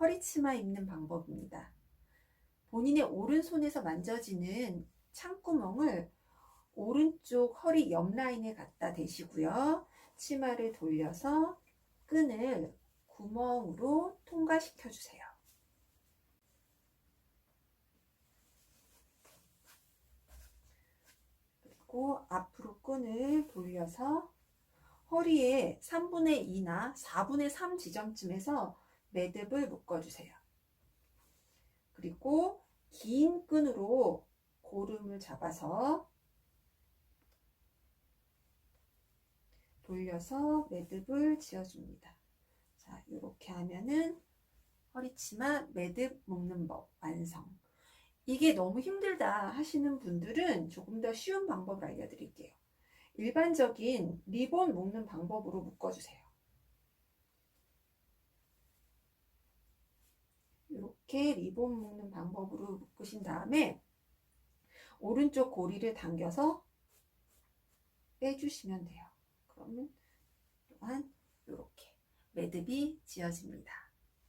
허리치마 입는 방법입니다. 본인의 오른손에서 만져지는 창구멍을 오른쪽 허리 옆 라인에 갖다 대시고요. 치마를 돌려서 끈을 구멍으로 통과시켜 주세요. 그리고 앞으로 끈을 돌려서 허리에 3분의 2나 4분의 3 지점쯤에서 매듭을 묶어주세요. 그리고 긴 끈으로 고름을 잡아서 돌려서 매듭을 지어줍니다. 자, 이렇게 하면은 허리치마 매듭 묶는 법 완성. 이게 너무 힘들다 하시는 분들은 조금 더 쉬운 방법을 알려드릴게요. 일반적인 리본 묶는 방법으로 묶어주세요. 이렇게 리본 묶는 방법으로 묶으신 다음에 오른쪽 고리를 당겨서 빼주시면 돼요. 그러면 또한 이렇게 매듭이 지어집니다.